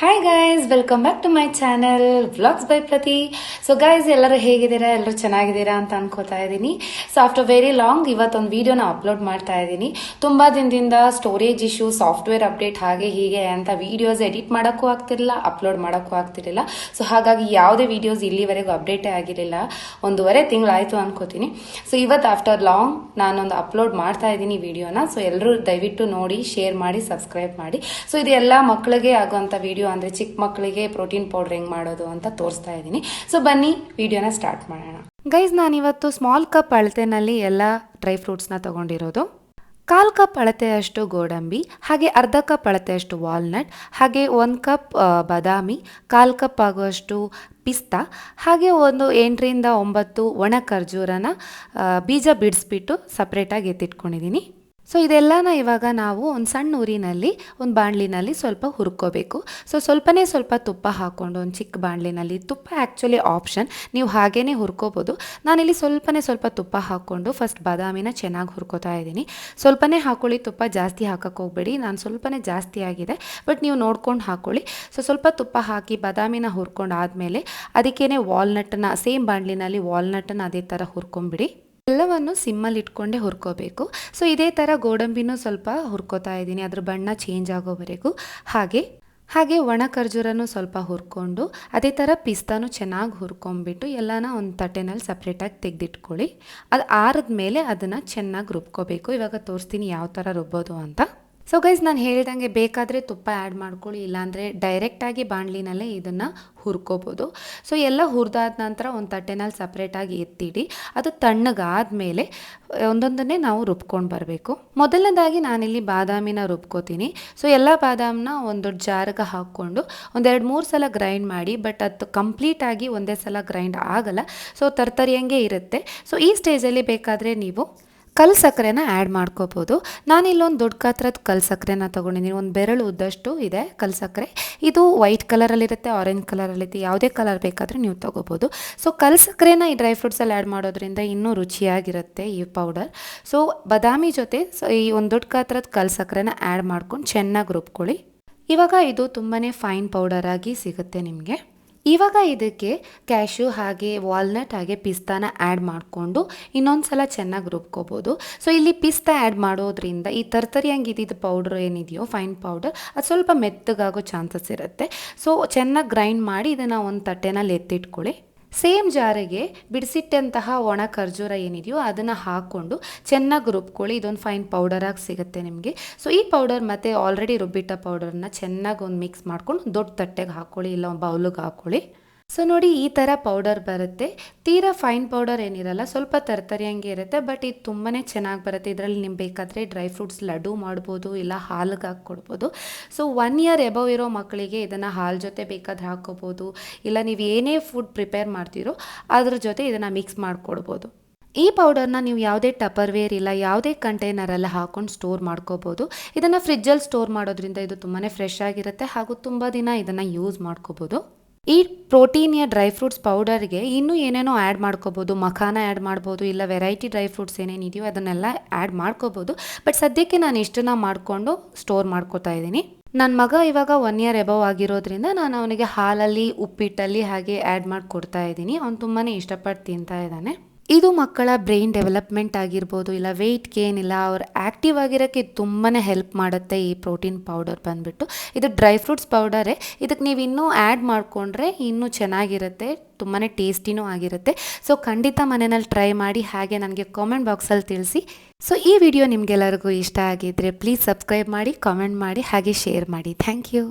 Hi guys welcome back to my channel vlogs by Prathi so guys ಎಲ್ಲರೂ ಹೇಗಿದ್ದೀರಾ? ಎಲ್ಲರೂ ಚೆನ್ನಾಗಿದ್ದೀರಾ ಅಂತ ಅನ್ಕೋತಾ ಇದ್ದೀನಿ. ಸೊ ಆಫ್ಟರ್ ವೆರಿ ಲಾಂಗ್ ಇವತ್ತೊಂದು ವೀಡಿಯೋನ ಅಪ್ಲೋಡ್ ಮಾಡ್ತಾ ಇದ್ದೀನಿ. ತುಂಬ ದಿನದಿಂದ ಸ್ಟೋರೇಜ್ ಇಶ್ಯೂ ಸಾಫ್ಟ್ವೇರ್ ಅಪ್ಡೇಟ್ ಹಾಗೆ ಹೀಗೆ ಅಂತ ವೀಡಿಯೋಸ್ ಎಡಿಟ್ ಮಾಡೋಕ್ಕೂ ಆಗ್ತಿರಲಿಲ್ಲ ಅಪ್ಲೋಡ್ ಮಾಡೋಕ್ಕೂ ಆಗ್ತಿರಲಿಲ್ಲ. ಸೊ ಹಾಗಾಗಿ ಯಾವುದೇ ವೀಡಿಯೋಸ್ ಇಲ್ಲಿವರೆಗೂ ಅಪ್ಡೇಟೇ ಆಗಿರಲಿಲ್ಲ. ಒಂದೂವರೆ ತಿಂಗಳಾಯಿತು ಅನ್ಕೋತೀನಿ. ಸೊ ಇವತ್ತು ಆಫ್ಟರ್ ಲಾಂಗ್ ನಾನೊಂದು ಅಪ್ಲೋಡ್ ಮಾಡ್ತಾ ಇದ್ದೀನಿ ವಿಡಿಯೋನ ಸೊ ಎಲ್ಲರೂ ದಯವಿಟ್ಟು ನೋಡಿ ಶೇರ್ ಮಾಡಿ ಸಬ್ಸ್ಕ್ರೈಬ್ ಮಾಡಿ. ಸೊ ಇದು ಎಲ್ಲ ಮಕ್ಕಳಿಗೆ ಆಗುವಂಥ ವಿಡಿಯೋ ಅಂದರೆ ಚಿಕ್ಕ ಮಕ್ಕಳಿಗೆ ಪ್ರೋಟೀನ್ ಪೌಡರ್ ಹೆಂಗೆ ಮಾಡೋದು ಅಂತ ತೋರಿಸ್ತಾ ಇದ್ದೀನಿ. ಸೊ ಬನ್ನಿ ವಿಡಿಯೋನ ಸ್ಟಾರ್ಟ್ ಮಾಡೋಣ. ಗೈಸ್ ನಾನಿವತ್ತು ಸ್ಮಾಲ್ ಕಪ್ ಅಳತೆನಲ್ಲಿ ಎಲ್ಲ ಡ್ರೈ ಫ್ರೂಟ್ಸ್ನ ತಗೊಂಡಿರೋದು. ಕಾಲ್ ಕಪ್ ಅಳತೆಯಷ್ಟು ಗೋಡಂಬಿ, ಹಾಗೆ ಅರ್ಧ ಕಪ್ ಅಳತೆಯಷ್ಟು ವಾಲ್ನಟ್ ಹಾಗೆ ಒಂದು ಕಪ್ ಬಾದಾಮಿ, ಕಾಲ್ ಕಪ್ ಆಗುವಷ್ಟು ಪಿಸ್ತಾ, ಹಾಗೆ ಒಂದು ಎಂಟರಿಂದ ಒಂಬತ್ತು ಒಣ ಖರ್ಜೂರನ ಬೀಜ ಬಿಡಿಸ್ಬಿಟ್ಟು ಸಪ್ರೇಟಾಗಿ ಎತ್ತಿಟ್ಕೊಂಡಿದ್ದೀನಿ. ಸೊ ಇದೆಲ್ಲನ ಇವಾಗ ನಾವು ಒಂದು ಸಣ್ಣ ಊರಿನಲ್ಲಿ, ಒಂದು ಬಾಣಲಿನಲ್ಲಿ ಸ್ವಲ್ಪ ಹುರ್ಕೋಬೇಕು. ಸೊ ಸ್ವಲ್ಪನೇ ಸ್ವಲ್ಪ ತುಪ್ಪ ಹಾಕ್ಕೊಂಡು ಒಂದು ಚಿಕ್ಕ ಬಾಣಲಿನಲ್ಲಿ, ತುಪ್ಪ ಆ್ಯಕ್ಚುಲಿ ಆಪ್ಷನ್ ನೀವು ಹಾಗೇ ಹುರ್ಕೋಬೋದು. ನಾನಿಲ್ಲಿ ಸ್ವಲ್ಪನೇ ಸ್ವಲ್ಪ ತುಪ್ಪ ಹಾಕ್ಕೊಂಡು ಫಸ್ಟ್ ಬಾದಾಮಿನ ಚೆನ್ನಾಗಿ ಹುರ್ಕೋತಾ ಇದ್ದೀನಿ. ಸ್ವಲ್ಪನೇ ಹಾಕೊಳ್ಳಿ, ತುಪ್ಪ ಜಾಸ್ತಿ ಹಾಕಕ್ಕೆ ಹೋಗಬೇಡಿ. ನಾನು ಸ್ವಲ್ಪನೇ ಜಾಸ್ತಿ ಆಗಿದೆ ಬಟ್ ನೀವು ನೋಡ್ಕೊಂಡು ಹಾಕೊಳ್ಳಿ. ಸೊ ಸ್ವಲ್ಪ ತುಪ್ಪ ಹಾಕಿ, ಬಾದಾಮಿನ ಹುರ್ಕೊಂಡು ಆದಮೇಲೆ ಅದಕ್ಕೇ ವಾಲ್ನಟ್ಟನ್ನ ಸೇಮ್ ಬಾಣಲಿನಲ್ಲಿ ವಾಲ್ನಟ್ಟನ್ನ ಅದೇ ಥರ ಹುರ್ಕೊಂಬಿಡಿ ಎಲ್ಲವನ್ನು ಸಿಮ್ಮಲ್ಲಿ ಇಟ್ಕೊಂಡೇ ಹುರ್ಕೋಬೇಕು. ಸೊ ಇದೇ ಥರ ಗೋಡಂಬಿನೂ ಸ್ವಲ್ಪ ಹುರ್ಕೋತಾ ಇದ್ದೀನಿ. ಅದ್ರ ಬಣ್ಣ ಚೇಂಜ್ ಆಗೋವರೆಗೂ. ಹಾಗೆ ಹಾಗೆ ಒಣ ಖರ್ಜೂರನೂ ಸ್ವಲ್ಪ ಹುರ್ಕೊಂಡು, ಅದೇ ಥರ ಪಿಸ್ತಾನು ಚೆನ್ನಾಗಿ ಹುರ್ಕೊಂಬಿಟ್ಟು ಎಲ್ಲನ ಒಂದು ತಟ್ಟೆನಲ್ಲಿ ಸಪ್ರೇಟಾಗಿ ತೆಗೆದಿಟ್ಕೊಳ್ಳಿ. ಅದು ಆರಿದ ಮೇಲೆ ಅದನ್ನು ಚೆನ್ನಾಗಿ ರುಬ್ಕೋಬೇಕು. ಇವಾಗ ತೋರಿಸ್ತೀನಿ ಯಾವ ಥರ ರುಬ್ಬೋದು ಅಂತ. ಸೊ ಗೈಸ್ ನಾನು ಹೇಳಿದಂಗೆ ಬೇಕಾದರೆ ತುಪ್ಪ ಆ್ಯಡ್ ಮಾಡ್ಕೊಳ್ಳಿ, ಇಲ್ಲಾಂದರೆ ಡೈರೆಕ್ಟಾಗಿ ಬಾಣಲಿನಲ್ಲೇ ಇದನ್ನು ಹುರ್ಕೋಬೋದು. ಸೊ ಎಲ್ಲ ಹುರಿದಾದ ನಂತರ ಒಂದು ತಟ್ಟೆನಲ್ಲಿ ಸಪ್ರೇಟಾಗಿ ಎತ್ತಿಡಿ. ಅದು ತಣ್ಣಗಾದ ಮೇಲೆ ಒಂದೊಂದನ್ನೇ ನಾವು ರುಬ್ಕೊಂಡು ಬರಬೇಕು. ಮೊದಲನೇದಾಗಿ ನಾನಿಲ್ಲಿ ಬಾದಾಮಿನ ರುಬ್ಕೋತೀನಿ. ಸೊ ಎಲ್ಲ ಬಾದಾಮನ್ನ ಒಂದು ಜಾರ್ಗೆ ಹಾಕ್ಕೊಂಡು ಒಂದೆರಡು ಮೂರು ಸಲ ಗ್ರೈಂಡ್ ಮಾಡಿ ಬಟ್ ಅದು ಕಂಪ್ಲೀಟಾಗಿ ಒಂದೇ ಸಲ ಗ್ರೈಂಡ್ ಆಗಲ್ಲ. ಸೊ ತರ್ತರಿಯಂಗೆ ಇರುತ್ತೆ. ಸೊ ಈ ಸ್ಟೇಜಲ್ಲಿ ಬೇಕಾದರೆ ನೀವು ಕಲ್ ಸಕ್ಕರೆನ ಆ್ಯಡ್ ಮಾಡ್ಕೋಬೋದು. ನಾನಿಲ್ಲೊಂದು ದೊಡ್ಡ ಗಾತ್ರದ ಕಲ್ ಸಕ್ಕರೆನ ತೊಗೊಂಡಿದ್ದೀನಿ ಒಂದು ಬೆರಳು ಉದ್ದಷ್ಟು ಇದೆ ಕಲ್ ಸಕ್ಕರೆ. ಇದು ವೈಟ್ ಕಲರಲ್ಲಿರುತ್ತೆ, ಆರೆಂಜ್ ಕಲರಲ್ಲಿರುತ್ತೆ, ಯಾವುದೇ ಕಲರ್ ಬೇಕಾದರೆ ನೀವು ತೊಗೋಬೋದು. ಸೊ ಕಲ್ ಸಕ್ಕರೆನ ಈ ಡ್ರೈ ಫ್ರೂಟ್ಸಲ್ಲಿ ಆ್ಯಡ್ ಮಾಡೋದ್ರಿಂದ ಇನ್ನೂ ರುಚಿಯಾಗಿರುತ್ತೆ ಈ ಪೌಡರ್ ಸೊ ಬದಾಮಿ ಜೊತೆ ಸೊ ಈ ಒಂದು ದೊಡ್ಡ ಗಾತ್ರದ ಕಲ್ ಸಕ್ಕರೆನ ಆ್ಯಡ್ ಮಾಡ್ಕೊಂಡು ಚೆನ್ನಾಗಿ ರುಬ್ಕೊಳ್ಳಿ. ಇವಾಗ ಇದು ತುಂಬಾ ಫೈನ್ ಪೌಡರ್ ಆಗಿ ಸಿಗುತ್ತೆ ನಿಮಗೆ. ಇವಾಗ ಇದಕ್ಕೆ ಕ್ಯಾಶ್ಯೂ ಹಾಗೆ ವಾಲ್ನಟ್ ಹಾಗೆ ಪಿಸ್ತಾನ ಆ್ಯಡ್ ಮಾಡಿಕೊಂಡು ಇನ್ನೊಂದು ಸಲ ಚೆನ್ನಾಗಿ ರುಬ್ಕೋಬೋದು. ಸೊ ಇಲ್ಲಿ ಪಿಸ್ತಾ ಆ್ಯಡ್ ಮಾಡೋದ್ರಿಂದ ಈ ತರ್ತರಿಯಂಗೆ ಇದ್ದಿದ್ದು ಪೌಡ್ರ್ ಏನಿದೆಯೋ, ಫೈನ್ ಪೌಡರ್, ಅದು ಸ್ವಲ್ಪ ಮೆತ್ತಗಾಗೋ ಚಾನ್ಸಸ್ ಇರುತ್ತೆ. ಸೊ ಚೆನ್ನಾಗಿ ಗ್ರೈಂಡ್ ಮಾಡಿ ಇದನ್ನು ಒಂದು ತಟ್ಟೆನಲ್ಲಿ ಎತ್ತಿಟ್ಕೊಳ್ಳಿ. ಸೇಮ್ ಜಾರಿಗೆ ಬಿಡಿಸಿಟ್ಟಂತಹ ಒಣ ಖರ್ಜೂರ ಏನಿದೆಯೋ ಅದನ್ನು ಹಾಕ್ಕೊಂಡು ಚೆನ್ನಾಗಿ ರುಬ್ಕೊಳ್ಳಿ. ಇದೊಂದು ಫೈನ್ ಪೌಡರಾಗಿ ಸಿಗುತ್ತೆ ನಿಮಗೆ. ಸೊ ಈ ಪೌಡರ್ ಮತ್ತು ಆಲ್ರೆಡಿ ರುಬ್ಬಿಟ್ಟ ಪೌಡರನ್ನ ಚೆನ್ನಾಗಿ ಒಂದು ಮಿಕ್ಸ್ ಮಾಡ್ಕೊಂಡು ದೊಡ್ಡ ತಟ್ಟೆಗೆ ಹಾಕ್ಕೊಳ್ಳಿ ಇಲ್ಲ ಬೌಲಿಗೆ ಹಾಕ್ಕೊಳ್ಳಿ ಸೊ ನೋಡಿ ಈ ಥರ ಪೌಡರ್ ಬರುತ್ತೆ. ತೀರಾ ಫೈನ್ ಪೌಡರ್ ಏನಿರಲ್ಲ, ಸ್ವಲ್ಪ ತರ್ತರಿಯಂಗೆ ಇರುತ್ತೆ ಬಟ್ ಇದು ತುಂಬಾ ಚೆನ್ನಾಗಿ ಬರುತ್ತೆ. ಇದರಲ್ಲಿ ನಿಮ್ಗೆ ಬೇಕಾದರೆ ಡ್ರೈ ಫ್ರೂಟ್ಸ್ ಲಡ್ಡು ಮಾಡ್ಬೋದು, ಇಲ್ಲ ಹಾಲಿಗೆ ಹಾಕ್ಕೊಡ್ಬೋದು. ಸೊ ಒನ್ ಇಯರ್ ಎಬವ್ ಇರೋ ಮಕ್ಕಳಿಗೆ ಇದನ್ನು ಹಾಲು ಜೊತೆ ಬೇಕಾದ್ರೆ ಹಾಕ್ಕೋಬೋದು, ಇಲ್ಲ ನೀವು ಏನೇ ಫುಡ್ ಪ್ರಿಪೇರ್ ಮಾಡ್ತೀರೋ ಅದ್ರ ಜೊತೆ ಇದನ್ನು ಮಿಕ್ಸ್ ಮಾಡಿಕೊಡ್ಬೋದು. ಈ ಪೌಡರ್ನ ನೀವು ಯಾವುದೇ ಟಪರ್ವೇರ್ ಇಲ್ಲ, ಯಾವುದೇ ಕಂಟೈನರೆಲ್ಲ ಹಾಕೊಂಡು ಸ್ಟೋರ್ ಮಾಡ್ಕೋಬೋದು. ಇದನ್ನು ಫ್ರಿಜ್ಜಲ್ಲಿ ಸ್ಟೋರ್ ಮಾಡೋದ್ರಿಂದ ಇದು ತುಂಬಾ ಫ್ರೆಶ್ ಆಗಿರುತ್ತೆ ಹಾಗೂ ತುಂಬ ದಿನ ಇದನ್ನು ಯೂಸ್ ಮಾಡ್ಕೋಬೋದು. ಈ ಯಾ ಡ್ರೈ ಫ್ರೂಟ್ಸ್ ಪೌಡರ್ಗೆ ಇನ್ನೂ ಏನೇನೋ ಆ್ಯಡ್ ಮಾಡ್ಕೋಬೋದು, ಮಖಾನ ಆ್ಯಡ್ ಮಾಡ್ಬೋದು, ಇಲ್ಲ ವೆರೈಟಿ ಡ್ರೈ ಫ್ರೂಟ್ಸ್ ಏನೇನಿದೆಯೋ ಅದನ್ನೆಲ್ಲ ಆ್ಯಡ್ ಮಾಡ್ಕೋಬೋದು. ಬಟ್ ಸದ್ಯಕ್ಕೆ ನಾನು ಇಷ್ಟನ್ನ ಮಾಡಿಕೊಂಡು ಸ್ಟೋರ್ ಮಾಡ್ಕೋತಾ ಇದ್ದೀನಿ. ನನ್ನ ಮಗ ಇವಾಗ ಒನ್ ಇಯರ್ ಎಬವ್ ಆಗಿರೋದ್ರಿಂದ ನಾನು ಅವನಿಗೆ ಹಾಲಲ್ಲಿ, ಉಪ್ಪಿಟ್ಟಲ್ಲಿ ಹಾಗೆ ಆ್ಯಡ್ ಮಾಡಿ ಕೊಡ್ತಾ ಇದ್ದೀನಿ. ಅವ್ನು ತುಂಬಾ ಇಷ್ಟಪಟ್ಟು ತಿಂತಾ ಇದ್ದಾನೆ. ಇದು ಮಕ್ಕಳ ಬ್ರೈನ್ ಡೆವಲಪ್ಮೆಂಟ್ ಆಗಿರ್ಬೋದು, ಇಲ್ಲ ವೆಯ್ಟ್ ಗೇನ್ ಇಲ್ಲ ಅವ್ರು ಆ್ಯಕ್ಟಿವ್ ಆಗಿರೋಕ್ಕೆ ತುಂಬಾ ಹೆಲ್ಪ್ ಮಾಡುತ್ತೆ ಈ ಪ್ರೋಟೀನ್ ಪೌಡರ್ ಬಂದುಬಿಟ್ಟು. ಇದು ಡ್ರೈ ಫ್ರೂಟ್ಸ್ ಪೌಡರೇ ಇದಕ್ಕೆ ನೀವು ಇನ್ನೂ ಆ್ಯಡ್ ಮಾಡಿಕೊಂಡ್ರೆ ಇನ್ನೂ ಚೆನ್ನಾಗಿರುತ್ತೆ ತುಂಬಾ ಟೇಸ್ಟಿನೂ ಆಗಿರುತ್ತೆ. ಸೊ ಖಂಡಿತ ಮನೆಯಲ್ಲಿ ಟ್ರೈ ಮಾಡಿ ಹಾಗೆ ನನಗೆ ಕಾಮೆಂಟ್ ಬಾಕ್ಸಲ್ಲಿ ತಿಳಿಸಿ. ಸೊ ಈ ವಿಡಿಯೋ ನಿಮಗೆಲ್ಲರಿಗೂ ಇಷ್ಟ ಆಗಿದ್ದರೆ ಪ್ಲೀಸ್ ಸಬ್ಸ್ಕ್ರೈಬ್ ಮಾಡಿ ಕಾಮೆಂಟ್ ಮಾಡಿ, ಹಾಗೆ ಶೇರ್ ಮಾಡಿ. Thank you